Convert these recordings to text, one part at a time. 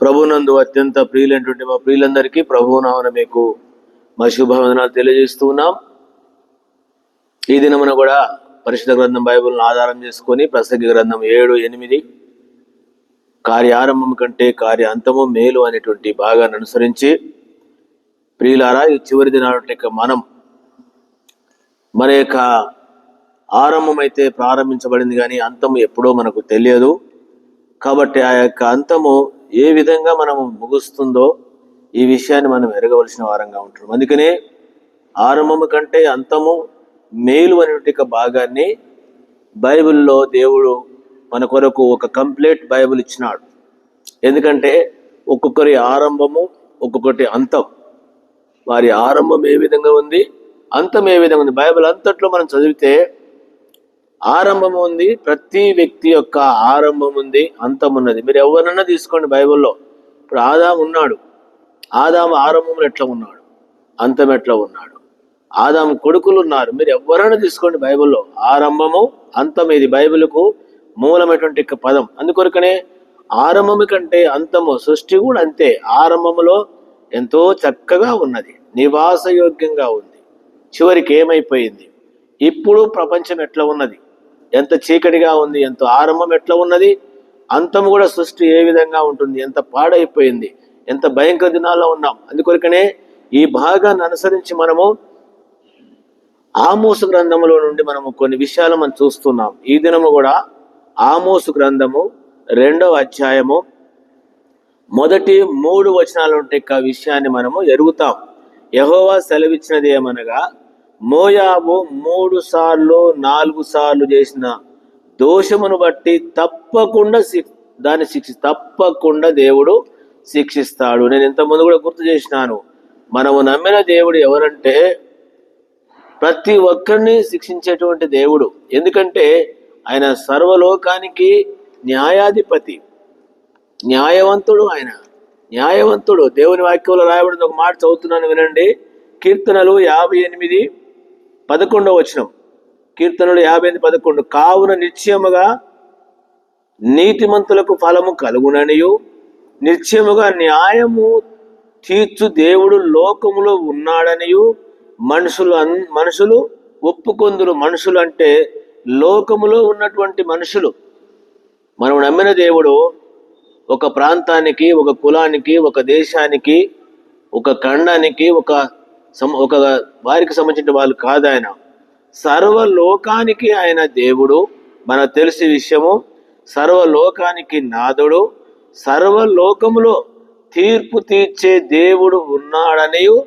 ప్రభునందు అత్యంత ప్రియులైనటువంటి మా ప్రియులందరికీ ప్రభునామన మీకు మా శుభవందనాలు తెలియజేస్తూ ఉన్నాం. ఈ దినమున కూడా పరిశుద్ధ గ్రంథం బైబిల్ను ఆధారం చేసుకొని ప్రసంగి గ్రంథం ఏడు ఎనిమిది కార్యారంభం కంటే కార్య అంతము మేలు అనేటువంటి భాగాన్ని అనుసరించి ప్రియులారా ఈ చివరి దినాల మనం మన యొక్క ఆరంభం అయితే ప్రారంభించబడింది కానీ అంతము ఎప్పుడో మనకు తెలియదు. కాబట్టి ఆ యొక్క అంతము ఏ విధంగా మనము ముగుస్తుందో ఈ విషయాన్ని మనం ఎరగవలసిన వారంగా ఉంటున్నాం అందుకనే ఆరంభము కంటే అంతము మేలు అనేటువంటి ఒక భాగాన్ని బైబిల్లో దేవుడు మన కొరకు ఒక కంప్లీట్ బైబిల్ ఇచ్చినాడు. ఎందుకంటే ఒక్కొక్కరి ఆరంభము ఒక్కొక్కటి అంతం. వారి ఆరంభం ఏ విధంగా ఉంది? అంతం ఏ విధంగా ఉంది? బైబిల్ అంతట్లో మనం చదివితే ఆరంభం ఉంది ప్రతి వ్యక్తి యొక్క ఆరంభం ఉంది అంతం ఉన్నది మీరు ఎవరినన్నా తీసుకోండి బైబిల్లో. ఇప్పుడు ఆదాం ఉన్నాడు. ఆదాం ఆరంభంలో ఎట్లా ఉన్నాడు? అంతం ఎట్లా ఉన్నాడు? ఆదాం కొడుకులు ఉన్నారు మీరు ఎవరైనా తీసుకోండి బైబిల్లో. ఆరంభము అంతం ఇది బైబిల్కు మూలమైనటువంటి పదం. అందుకొరకనే ఆరంభము కంటే అంతము సృష్టి కూడా అంతే. ఆరంభములో ఎంతో చక్కగా ఉన్నది. నివాసయోగ్యంగా ఉంది. చివరికి ఏమైపోయింది? ఇప్పుడు ప్రపంచం ఎట్లా ఉన్నది? ఎంత చీకటిగా ఉంది ఎంత ఆరంభం ఎట్లా ఉన్నది అంతం కూడా సృష్టి ఏ విధంగా ఉంటుంది ఎంత పాడైపోయింది ఎంత భయంకర దినాల్లో ఉన్నాం. అందుకొరకనే ఈ భాగాన్ని అనుసరించి మనము ఆమోసు గ్రంథములో నుండి మనము కొన్ని విషయాలు మనం చూస్తున్నాం. ఈ దినము కూడా ఆమోసు గ్రంథము రెండవ అధ్యాయము మొదటి మూడు వచనాలు ఉంటే విషయాన్ని మనము ఎరుగుతాం. యహోవా సెలవిచ్చినది ఏమనగా మోయాబు మూడు సార్లు నాలుగు సార్లు చేసిన దోషమును బట్టి తప్పకుండా శిక్ దాన్ని శిక్ష తప్పకుండా దేవుడు శిక్షిస్తాడు. నేను ఇంతకుముందు కూడా గుర్తు చేసినాను. మనము నమ్మిన దేవుడు ఎవరంటే ప్రతి ఒక్కరిని శిక్షించేటువంటి దేవుడు. ఎందుకంటే ఆయన సర్వలోకానికి న్యాయాధిపతి న్యాయవంతుడు ఆయన. న్యాయవంతుడు. దేవుని వాక్యంలో రాయబడిన ఒక మాట చదువుతున్నాను వినండి. కీర్తనలు యాభై ఎనిమిది పదకొండవ వచనం. కీర్తనలు యాభై ఎనిమిది పదకొండు. కావున నిశ్చయముగా నీతిమంతులకు ఫలము కలుగుననియు. నిశ్చయముగా న్యాయము తీర్చు దేవుడు లోకములో ఉన్నాడనియు. మనుషులు అన్ మనుషులు ఒప్పుకొందురు. మనుషులు అంటే లోకములో ఉన్నటువంటి మనుషులు. మనం నమ్మిన దేవుడు ఒక ప్రాంతానికి ఒక కులానికి ఒక దేశానికి ఒక ఖండానికి ఒక ఒక వారికి సంబంధించిన వాళ్ళు కాదు ఆయన. సర్వలోకానికి ఆయన దేవుడు. మనకు తెలిసి విషయము సర్వలోకానికి నాదుడు. సర్వలోకములో తీర్పు తీర్చే దేవుడు ఉన్నాడని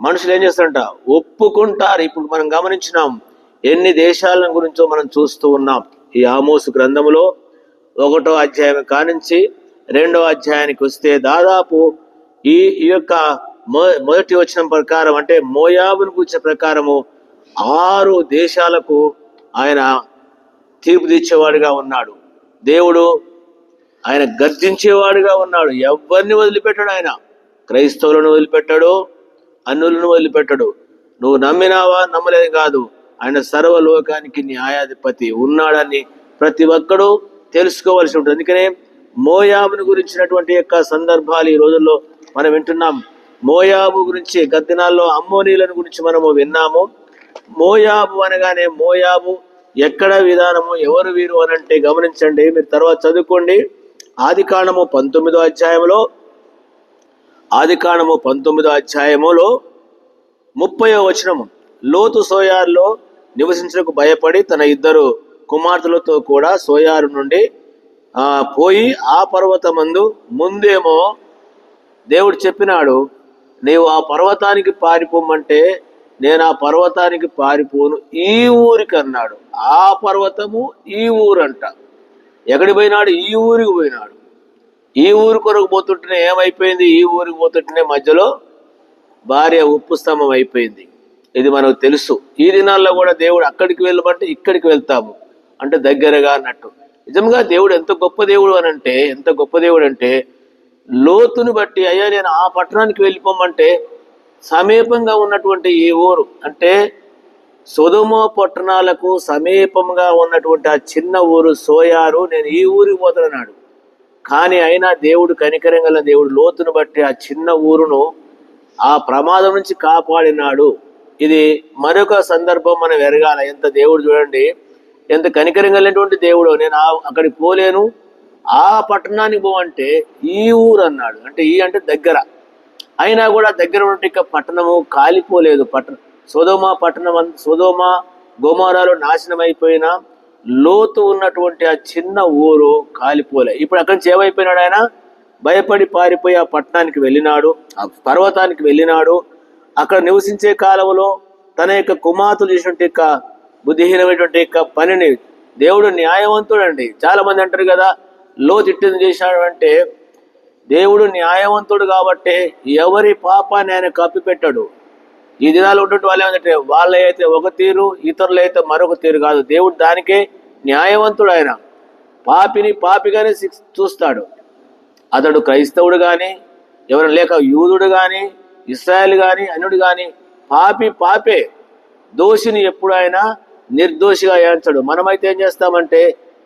మనుషులు ఏం చేస్తారంట? ఒప్పుకుంటారు. ఇప్పుడు మనం గమనించినాం ఎన్ని దేశాల గురించో మనం చూస్తూ ఉన్నాం. ఈ ఆమోసు గ్రంథములో ఒకటో అధ్యాయం కానించి రెండో అధ్యాయానికి వస్తే దాదాపు ఈ యొక్క మొదటి వచ్చిన ప్రకారం అంటే మోయాబును కూర్చిన ప్రకారము ఆరు దేశాలకు ఆయన తీర్పు తీర్చేవాడుగా ఉన్నాడు. దేవుడు ఆయన గర్జించేవాడుగా ఉన్నాడు. ఎవరిని వదిలిపెట్టాడు ఆయన? క్రైస్తవులను వదిలిపెట్టాడు అన్నులను వదిలిపెట్టాడు. నువ్వు నమ్మినావా? నమ్మలేదు కాదు. ఆయన సర్వలోకానికి న్యాయాధిపతి ఉన్నాడని ప్రతి ఒక్కడూ తెలుసుకోవాల్సి ఉంటుంది. అందుకనే మోయాబుని గురించినటువంటి యొక్క సందర్భాలు ఈ రోజుల్లో మనం వింటున్నాం. మోయాబు గురించి గత దినాల్లో అమ్మోనీలను గురించి మనము విన్నాము. మోయాబు అనగానే మోయాబు ఎక్కడ విధానము ఎవరు వీరు అని అంటే గమనించండి. మీరు తర్వాత చదువుకోండి. ఆది కాండము పంతొమ్మిదో అధ్యాయంలో ఆది కాండము పంతొమ్మిదో అధ్యాయములో ముప్పయో వచనము. లోతు సోయార్లో నివసించకు భయపడి తన ఇద్దరు కుమార్తెలతో కూడా సోయారు నుండి పోయి ఆ పర్వతమందు ముందేమో దేవుడు చెప్పినాడు. నీవు ఆ పర్వతానికి పారిపోమంటే నేను ఆ పర్వతానికి పారిపోను. ఈ ఊరికి అన్నాడు. ఆ పర్వతము ఈ ఊరంట. ఎక్కడి పోయినాడు? ఈ ఊరికి పోయినాడు. ఈ ఊరు కొరకు పోతుంటేనే ఏమైపోయింది? ఈ ఊరికి పోతుంటేనే మధ్యలో భార్య ఉప్పు స్తంభం అయిపోయింది. ఇది మనకు తెలుసు. ఈ దినాల్లో కూడా దేవుడు అక్కడికి వెళ్ళమంటే ఇక్కడికి వెళ్తాము అంటే దగ్గరగా అన్నట్టు. నిజంగా దేవుడు ఎంత గొప్ప దేవుడు అని అంటే ఎంత గొప్ప దేవుడు అంటే లోతును బట్టి అయ్యా నేను ఆ పట్టణానికి వెళ్ళిపోమంటే సమీపంగా ఉన్నటువంటి ఈ ఊరు అంటే సుధుమ పట్టణాలకు సమీపంగా ఉన్నటువంటి ఆ చిన్న ఊరు సోయారు నేను ఈ ఊరికి పోతున్నాడు కానీ అయినా దేవుడు కనికరంగల దేవుడు లోతును బట్టి ఆ చిన్న ఊరును ఆ ప్రమాదం నుంచి కాపాడినాడు. ఇది మరొక సందర్భం మనం ఎరగాల. ఎంత దేవుడు చూడండి ఎంత కనికరం దేవుడు. నేను ఆ- అక్కడికి పోలేను. ఆ పట్టణానికి పోవంటే ఈ ఊరు అన్నాడు. అంటే ఈ అంటే దగ్గర. అయినా కూడా దగ్గర ఉంటే పట్టణము కాలిపోలేదు. పట్టణం సోదోమ పట్టణం సుధోమా గోమారాలు నాశనం అయిపోయిన లోతు ఉన్నటువంటి ఆ చిన్న ఊరు కాలిపోలే. ఇప్పుడు అక్కడి నుంచి ఏమైపోయినాడు ఆయన? భయపడి పారిపోయి ఆ పట్టణానికి వెళ్ళినాడు. ఆ పర్వతానికి వెళ్ళినాడు. అక్కడ నివసించే కాలంలో తన యొక్క కుమార్తెలు చేసినటువంటి యొక్క బుద్ధిహీనమైనటువంటి యొక్క పనిని దేవుడు న్యాయవంతుడండి. చాలా మంది అంటారు కదా లో తిట్టింది చేశాడు అంటే దేవుడు న్యాయవంతుడు కాబట్టి ఎవరి పాపాన్ని ఆయన కప్పిపెట్టాడు? ఈ దినాలు ఉన్నట్టు వాళ్ళు ఏమంటే వాళ్ళ అయితే ఒక తీరు ఇతరులు అయితే మరొక తీరు కాదు. దేవుడు దానికే న్యాయవంతుడు ఆయన. పాపిని పాపిగానే చూస్తాడు. అతడు క్రైస్తవుడు కానీ ఎవరు లేక యూదుడు కానీ ఇస్రాయల్ కానీ అన్యుడు కానీ పాపి పాపే. దోషిని ఎప్పుడు ఆయన నిర్దోషిగా ఏంచడు మనమైతే ఏం చేస్తామంటే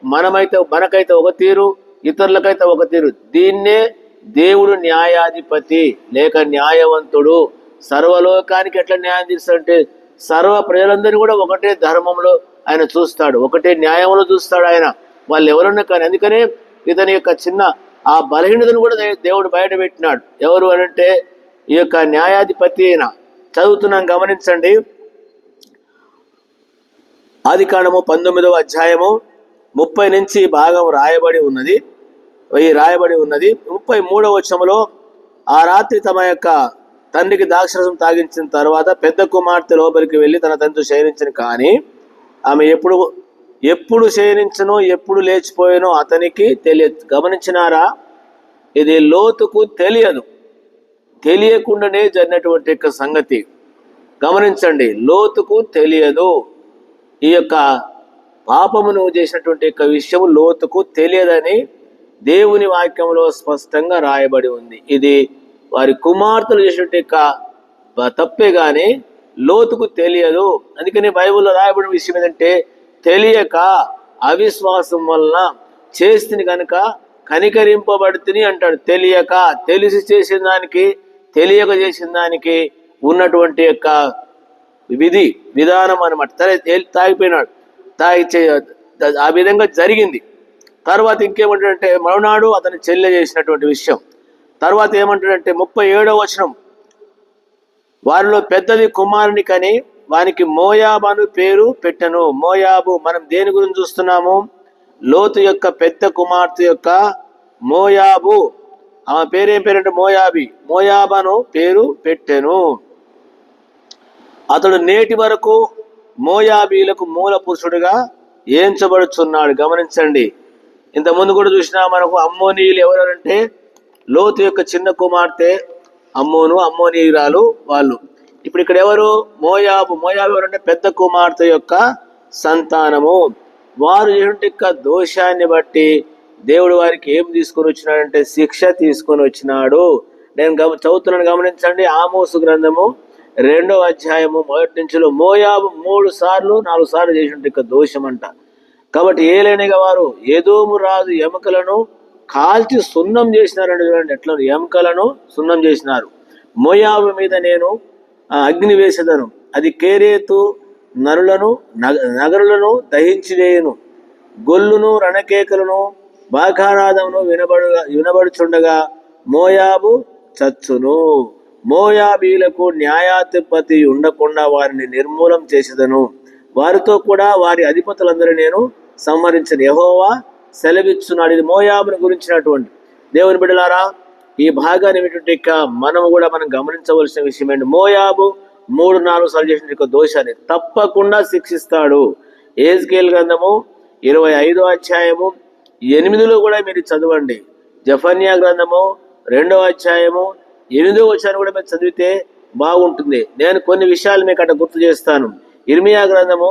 మనమైతే మనకైతే ఒక తీరు ఇతరులకైతే ఒక తీరు. దీన్నే దేవుడు న్యాయాధిపతి లేక న్యాయవంతుడు. సర్వలోకానికి ఎట్లా న్యాయం తీస్తాడంటే సర్వ ప్రజలందరినీ కూడా ఒకటే ధర్మంలో ఆయన చూస్తాడు. ఒకటే న్యాయంలో చూస్తాడు ఆయన. వాళ్ళు ఎవరున్నా కానీ అందుకనే ఇతని యొక్క చిన్న ఆ బలహీనతను కూడా దేవుడు బయట పెట్టినాడు. ఎవరు అని అంటే ఈ యొక్క న్యాయాధిపతి అయిన చదువుతున్నాం గమనించండి. ఆది కాండము పంతొమ్మిదవ అధ్యాయము ముప్పై నుంచి భాగం రాయబడి ఉన్నది. ఈ రాయబడి ఉన్నది. ముప్పై మూడవ వచనంలో ఆ రాత్రి తమ యొక్క తండ్రికి దాక్షరసం తాగించిన తర్వాత పెద్ద కుమార్తె లోపలికి వెళ్ళి తన తండ్రి శయనించిన. కానీ ఆమె ఎప్పుడు ఎప్పుడు శయనించనో ఎప్పుడు లేచిపోయానో అతనికి తెలియదు. గమనించినారా? ఇది లోతుకు తెలియదు. తెలియకుండానే జరిగినటువంటి యొక్క సంగతి. గమనించండి. లోతుకు తెలియదు. ఈ యొక్క పాపమును చేసినటువంటి యొక్క విషయం లోతుకు తెలియదని దేవుని వాక్యంలో స్పష్టంగా రాయబడి ఉంది. ఇది వారి కుమార్తెలు చేసినట్టు యొక్క తప్పే గాని లోతుకు తెలియదు. అందుకని బైబిల్లో రాయబడిన విషయం ఏంటంటే తెలియక అవిశ్వాసం వలన చేస్తుంది కనుక కనికరింపబడుతుంది అంటాడు. తెలియక తెలిసి చేసిన దానికి తెలియక చేసిన దానికి ఉన్నటువంటి యొక్క విధి విధానం అనమాట తల తాగిపోయినాడు. తాగి ఆ విధంగా జరిగింది. తర్వాత ఇంకేమంటాడంటే మరునాడు అతని చెల్లె చేసినటువంటి విషయం. తర్వాత ఏమంటాడంటే ముప్పై ఏడవ వచనం. వారిలో పెద్దది కుమారుని కని వానికి మోయాబు అను పేరు పెట్టను. మోయాబు మనం దేని గురించి చూస్తున్నాము? లోతు యొక్క పెద్ద కుమార్తె యొక్క మోయాబు. ఆమె పేరేం పేరంటే మోయాబి. మోయాబను పేరు పెట్టెను. అతడు నేటి వరకు మోయాబీలకు మూల పురుషుడుగా ఏంచబడుచున్నాడు గమనించండి. ఇంత ముందు కూడా చూసినా మనకు అమ్మోనీయులు ఎవరంటే లోతు యొక్క చిన్న కుమార్తె అమ్మోను అమ్మోనీయురాలు వాళ్ళు. ఇప్పుడు ఇక్కడ ఎవరు? మోయాబు. మోయాబు ఎవరంటే? పెద్ద కుమార్తె యొక్క సంతానము. వారు యొక్క దోషాన్ని బట్టి దేవుడు వారికి ఏం తీసుకొని వచ్చినాడంటే శిక్ష తీసుకొని వచ్చినాడు. నేను గమ చదువుతున్నాను గమనించండి. ఆమోసు గ్రంథము రెండో అధ్యాయము మొదటి నుంచిలో మోయాబు మూడు సార్లు నాలుగు సార్లు చేసినట్టు ఇక దోషం అంట కాబట్టి ఏలేనిగా వారు ఏదోము రాజు ఎముకలను కాల్చి సున్నం చేసినారండి చూడండి ఎట్లా ఎముకలను సున్నం చేసినారు. మోయాబు మీద నేను అగ్ని వేసేదను. అది కేరేతు నరులను నగ- నగరులను దహించివేయును గొల్లును రణకేకలను బాకానాదమును వినబడు వినబడుచుండగా మోయాబు చచ్చును. మోయాబీలకు న్యాయాధిపతి ఉండకుండా వారిని నిర్మూలం చేసేదను. వారితో కూడా వారి అధిపతులందరూ నేను సంహరించను. యహోవా సెలవిచ్చున్నాడు. ఇది మోయాబుని గురించినటువంటి. దేవుని బిడ్డలారా ఈ భాగాన్ని ఏమిటంటే మనం మనము కూడా మనం గమనించవలసిన విషయం ఏంటి? మోయాబు మూడు నాలుగు సార్లు చేసిన యొక్క దోషాన్ని తప్పకుండా శిక్షిస్తాడు. ఏజ్కేల్ గ్రంథము ఇరవై ఐదో అధ్యాయము ఎనిమిదిలో కూడా మీరు చదవండి. జఫన్యా గ్రంథము రెండో అధ్యాయము ఎనిమిదో వచ్చాను కూడా మీరు చదివితే బాగుంటుంది. నేను కొన్ని విషయాలు మీకు అక్కడ గుర్తు చేస్తాను. ఇర్మియా గ్రంథము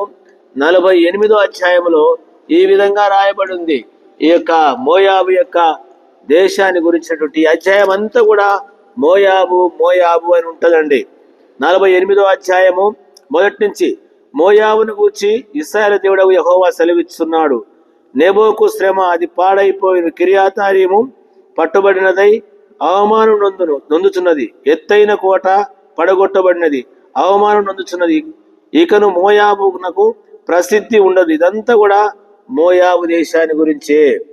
నలభై ఎనిమిదో అధ్యాయములో ఈ విధంగా రాయబడి ఉంది ఈ యొక్క మోయాబు యొక్క దేశాన్ని గురించినటువంటి ఈ అధ్యాయం అంతా కూడా మోయాబు మోయాబు అని ఉంటుందండి. నలభై ఎనిమిదో అధ్యాయము మొదటి నుంచి మోయాబును గూర్చి ఇస్రాయల దేవుడవు యహోవా సెలవిస్తున్నాడు నెబోకు శ్రమ అది పాడైపోయిన కిరియాతార్యము పట్టుబడినదై అవమానం నందును నొందుచున్నది. ఎత్తైన కోట పడగొట్టబడినది. అవమానం నొందుచున్నది. ఇకను మోయాబునకు ప్రసిద్ధి ఉండదు. ఇదంతా కూడా మోయాబు దేశాన్ని గురించే.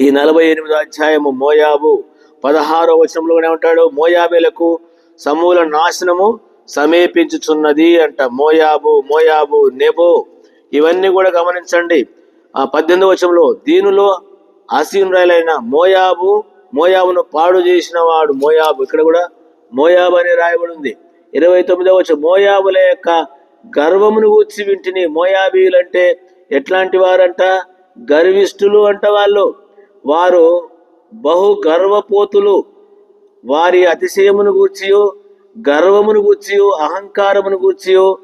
ఈ నలభై ఎనిమిదో అధ్యాయము మోయాబు పదహారో వచనంలో కూడా మోయాబేలకు సమూల నాశనము సమీపించుచున్నది అంట. Moab Moab Nebo. ఇవన్నీ కూడా గమనించండి. ఆ పద్దెనిమిదో వచనంలో దీనిలో ఆసీనురాలైన మోయాబు మోయాబును పాడు చేసిన వాడు మోయాబు. ఇక్కడ కూడా మోయాబు అని రాయబడి ఉంది. ఇరవై తొమ్మిదో వచ్చి మోయాబుల యొక్క గర్వమును గూర్చి వింటిని మోయాబీలు అంటే ఎట్లాంటి వారంట? గర్విష్ఠులు అంట వాళ్ళు. వారు బహు గర్వపోతులు. వారి అతిశయమును గూర్చియు గర్వమును గూర్చియు అహంకారమును గూర్చియు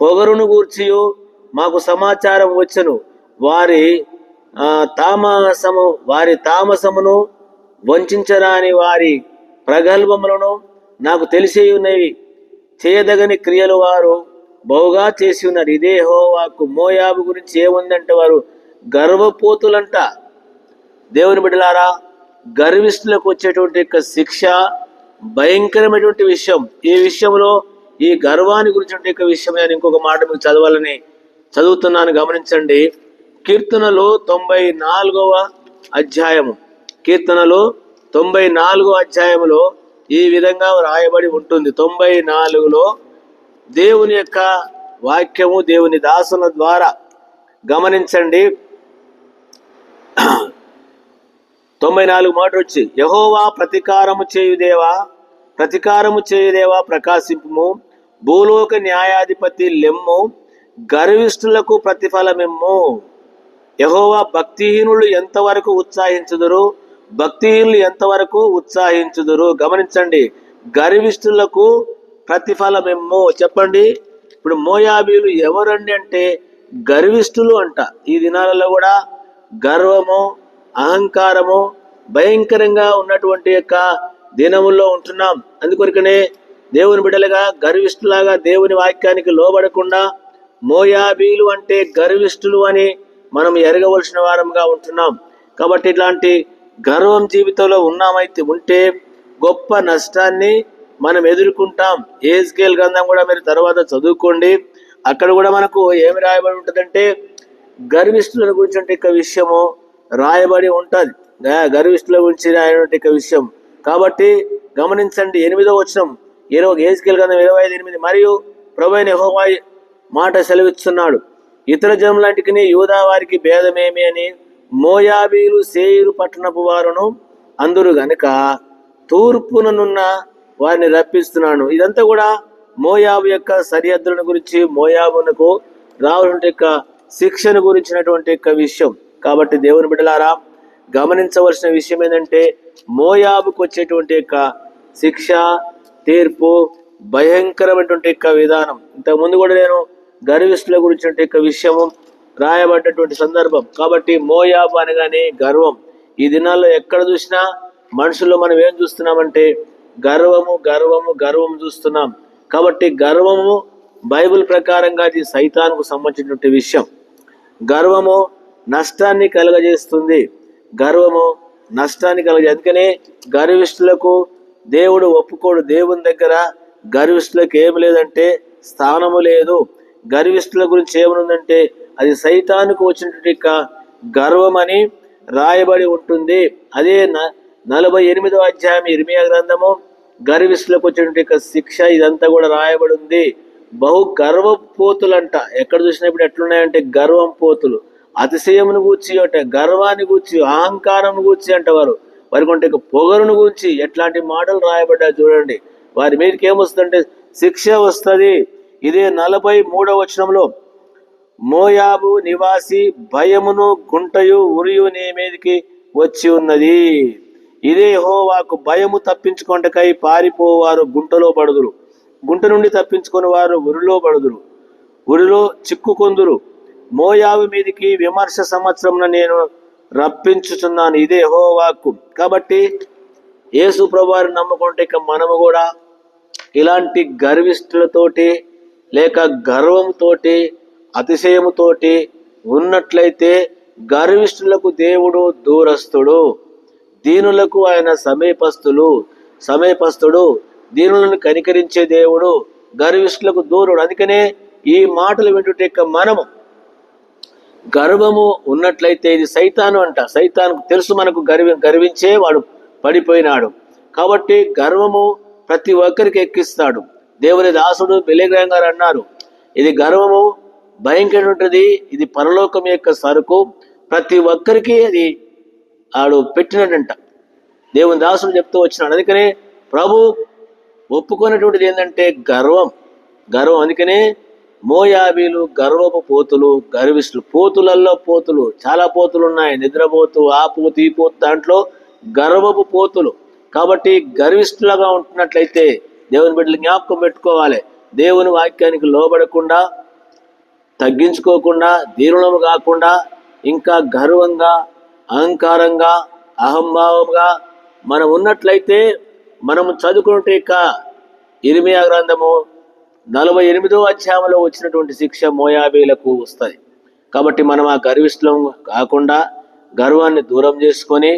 పొగరును గూర్చియు మాకు సమాచారం వచ్చను. వారి తామసము వారి తామసమును వంచరాని వారి ప్రగల్భములను నాకు తెలిసే ఉన్నవి చేయదగని క్రియలు వారు బహుగా చేసి ఉన్నారు ఇదే హోవాకు మోయాబు గురించి ఏముందంటే వారు గర్వపోతులంట. దేవుని బిడ్డలారా గర్విష్ఠులకు వచ్చేటువంటి యొక్క శిక్ష భయంకరమైనటువంటి విషయం. ఈ విషయంలో ఈ గర్వాన్ని గురించి యొక్క విషయం నేను ఇంకొక మాట మీకు చదవాలని చదువుతున్నాను. గమనించండి. కీర్తనలు తొంభై నాలుగవ అధ్యాయము. కీర్తనలు తొంభై నాలుగో అధ్యాయములో ఈ విధంగా రాయబడి ఉంటుంది. తొంభై నాలుగులో దేవుని యొక్క వాక్యము దేవుని దాసుల ద్వారా గమనించండి. తొంభై నాలుగు మాట వచ్చి యహోవా ప్రతీకారము చేయుదేవా ప్రతీకారము చేయుదేవా ప్రకాశింపుము భూలోక న్యాయాధిపతి లెమ్ము గర్విష్ఠులకు ప్రతిఫలమిమ్ము. యహోవా భక్తిహీనులు ఎంతవరకు ఉత్సాహించుదురు? భక్తిహీనులు ఎంతవరకు ఉత్సాహించుదురు? గమనించండి గర్విష్ఠులకు ప్రతిఫలమిమ్ము చెప్పండి. ఇప్పుడు మోయాబీలు ఎవరండి అంటే గర్విష్ఠులు అంట. ఈ దినాలలో కూడా గర్వము అహంకారము భయంకరంగా ఉన్నటువంటి యొక్క దినముల్లో ఉంటున్నాం. అందుకొరకనే దేవుని బిడ్డలుగా గర్విష్ఠులాగా దేవుని వాక్యానికి లోబడకుండా మోయాబీలు అంటే గర్విష్ఠులు అని మనం ఎరగవలసిన వారంగా ఉంటున్నాం. కాబట్టి ఇట్లాంటి గర్వం జీవితంలో ఉన్నామైతే ఉంటే గొప్ప నష్టాన్ని మనం ఎదుర్కొంటాం. ఏ స్కేల్ గ్రంథం కూడా మీరు తర్వాత చదువుకోండి. అక్కడ కూడా మనకు ఏమి రాయబడి ఉంటుందంటే గర్విష్ఠుల గురించి ఒక విషయము రాయబడి ఉంటుంది. గర్విష్ఠుల గురించి రాయనటువంటి విషయం. కాబట్టి గమనించండి ఎనిమిదో వచనం ఇరవై ఏజ్కేల్ గ్రంథం ఇరవై ఐదు ఎనిమిది మరియు ప్రభైన యెహోవా మాట సెలవిస్తున్నాడు ఇతర జనులాంటికి యూదా వారికి భేదమేమి అని? మోయాబీలు సేయిరు పట్టణపు వారును అందరు గనుక తూర్పుననున్న వారిని రప్పిస్తున్నాను. ఇదంతా కూడా మోయాబు యొక్క సరిహద్దులను గురించి మోయాబునకు రావాలంటే యొక్క శిక్షను గురించినటువంటి యొక్క విషయం. కాబట్టి దేవుని బిడ్డలారా గమనించవలసిన విషయం ఏంటంటే మోయాబుకు వచ్చేటువంటి యొక్క శిక్ష తీర్పు భయంకరమైనటువంటి యొక్క విధానం. ఇంతకుముందు కూడా నేను గర్విష్ఠుల గురించినటువంటి యొక్క విషయము రాయబడ్డటువంటి సందర్భం. కాబట్టి మోయాబు అనగానే గర్వం. ఈ దినాల్లో ఎక్కడ చూసినా మనుషుల్లో మనం ఏం చూస్తున్నామంటే గర్వము గర్వము గర్వం చూస్తున్నాం. కాబట్టి గర్వము బైబిల్ ప్రకారంగా అది సైతానికి సంబంధించినటువంటి విషయం. గర్వము నష్టాన్ని కలుగజేస్తుంది. గర్వము నష్టాన్ని కలుగజే అందుకనే గర్విష్ఠులకు దేవుడు ఒప్పుకోడు. దేవుని దగ్గర గర్విష్ఠులకు ఏమి లేదంటే స్థానము లేదు. గర్విష్ఠుల గురించి ఏమనుందంటే అది సైతానికి వచ్చినటువంటి గర్వమని గర్వం అని రాయబడి ఉంటుంది. అదే నలభై ఎనిమిదో అధ్యాయం ఇర్మియా గ్రంథము గర్విష్ఠులకు వచ్చినటువంటి శిక్ష ఇదంతా కూడా రాయబడి ఉంది. బహు గర్వపోతులంట. ఎక్కడ చూసినప్పుడు ఎట్లున్నాయంటే గర్వం పోతులు. అతిశయమును గూర్చి అంటే గర్వాన్ని గూర్చి అహంకారం గూర్చి అంట వారు వారి పొగరును గూర్చి ఎట్లాంటి మాటలు రాయబడ్డా చూడండి. వారి మీదకి ఏమొస్తుందంటే శిక్ష వస్తుంది. ఇదే నలభై మూడవ వచనంలో మోయాబు నివాసి భయమును గుంటయు ఉరియు నీ మీదకి వచ్చి ఉన్నది. ఇదే హోవాకు భయము తప్పించుకొంటకై పారిపోవారు గుంటలో పడుదురు గుంట నుండి తప్పించుకుని వారు ఉరిలో పడుదురు ఉరిలో చిక్కుకొందురు. మోయాబు మీదికి విమర్శ సంవత్సరంలో నేను రప్పించుచున్నాను. ఇదే హోవాకు కాబట్టి యేసు ప్రభువారిని నమ్ముకుంటే ఇక మనము కూడా ఇలాంటి గర్విష్ఠులతోటి లేక గర్వంతోటి అతిశయముతోటి ఉన్నట్లయితే గర్విష్ఠులకు దేవుడు దూరస్థుడు. దీనులకు ఆయన సమీపస్థులు. సమీపస్థుడు దీనులను కనికరించే దేవుడు గర్విష్ఠులకు దూరుడు. అందుకనే ఈ మాటలు వింటుట మనము గర్వము ఉన్నట్లయితే ఇది సైతాను అంట. సైతానికి తెలుసు మనకు గర్వి గర్వించే వాడు పడిపోయినాడు. కాబట్టి గర్వము ప్రతి ఒక్కరికి ఎక్కిస్తాడు. దేవుని దాసుడు బిలేగ్రహం గారు అన్నారు ఇది గర్వము భయంకరమైనది. ఇది పరలోకం యొక్క సరుకు. ప్రతి ఒక్కరికి అది ఆడు పెట్టినడంట. దేవుని దాసుడు చెప్తూ వచ్చినాడు. అందుకనే ప్రభు ఒప్పుకున్నటువంటిది ఏంటంటే గర్వం. గర్వం అందుకనే మోయాబీలు గర్వపు పోతులు గర్విష్ఠులు పోతులల్లో పోతులు. చాలా పోతులు ఉన్నాయి. నిద్రపోతు ఆ పోతు ఈ పోతు దాంట్లో గర్వపు పోతులు. కాబట్టి గర్విష్ఠులుగా ఉంటున్నట్లయితే దేవుని బిడ్డలు జ్ఞాపకం పెట్టుకోవాలి. దేవుని వాక్యానికి లోబడకుండా తగ్గించుకోకుండా దీనులము కాకుండా ఇంకా గర్వంగా అహంకారంగా అహంభావంగా మనం ఉన్నట్లయితే మనము చదువుకుంటే ఇక ఇరిమియా గ్రంథము నలభై ఎనిమిదో అధ్యాయంలో వచ్చినటువంటి శిక్ష మోయాబీలకు వస్తుంది. కాబట్టి మనం ఆ గర్విష్లం కాకుండా గర్వాన్ని దూరం చేసుకొని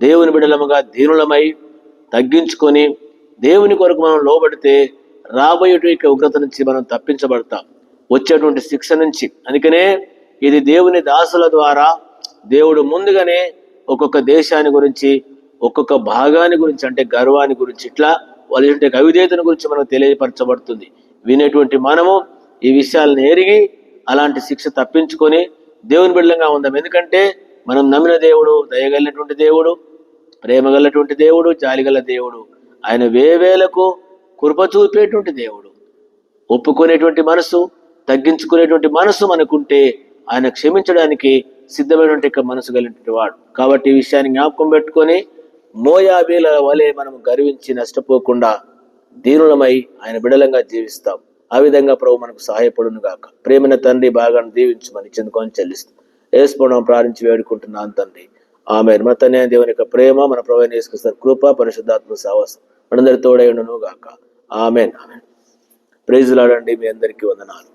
దేవుని బిడలముగా దీనులమై తగ్గించుకొని దేవుని కొరకు మనం లోబడితే రాబోయేటువంటి ఉగ్రత నుంచి మనం తప్పించబడతాం. వచ్చేటువంటి శిక్ష నుంచి. అందుకనే ఇది దేవుని దాసుల ద్వారా దేవుడు ముందుగానే ఒక్కొక్క దేశాన్ని గురించి ఒక్కొక్క భాగాన్ని గురించి అంటే గర్వాన్ని గురించి ఇట్లా వాళ్ళ యొక్క అవిధేతను గురించి మనకు తెలియపరచబడుతుంది. వినేటువంటి మనము ఈ విషయాలను ఎరిగి అలాంటి శిక్ష తప్పించుకొని దేవుని బిడ్డలంగా ఉందాం. ఎందుకంటే మనం నమ్మిన దేవుడు దయగలిగినటువంటి దేవుడు ప్రేమ గలటువంటి దేవుడు జాలిగల దేవుడు ఆయన వేవేలకు కృప చూపేటువంటి దేవుడు ఒప్పుకునేటువంటి మనసు తగ్గించుకునేటువంటి మనసు మనకుంటే ఆయన క్షమించడానికి సిద్ధమైనటువంటి మనసు కలిగినటువంటి వాడు. కాబట్టి ఈ విషయాన్ని జ్ఞాపకం పెట్టుకొని మోయాబీల వలె మనం గర్వించి నష్టపోకుండా దీనులమై ఆయన బిడలంగా జీవిస్తాం. ఆ విధంగా ప్రభు మనకు సహాయపడును గాక. ప్రేమిన తండ్రి బాగా దీవించమని చెందుకొని చెల్లిస్తాం వేసుకోవడం ప్రారంభించి వేడుకుంటున్నాను తండ్రి. ఆమె మతనే దేవుని యొక్క ప్రేమ మన ప్రభు వేసుకొస్తారు కృప పరిశుద్ధాత్మ సావాసం మనందరి తోడైండును గాక. ఆమెన్. ఆమెన్. ప్రైజులాడండి మీ అందరికీ వందనాలు.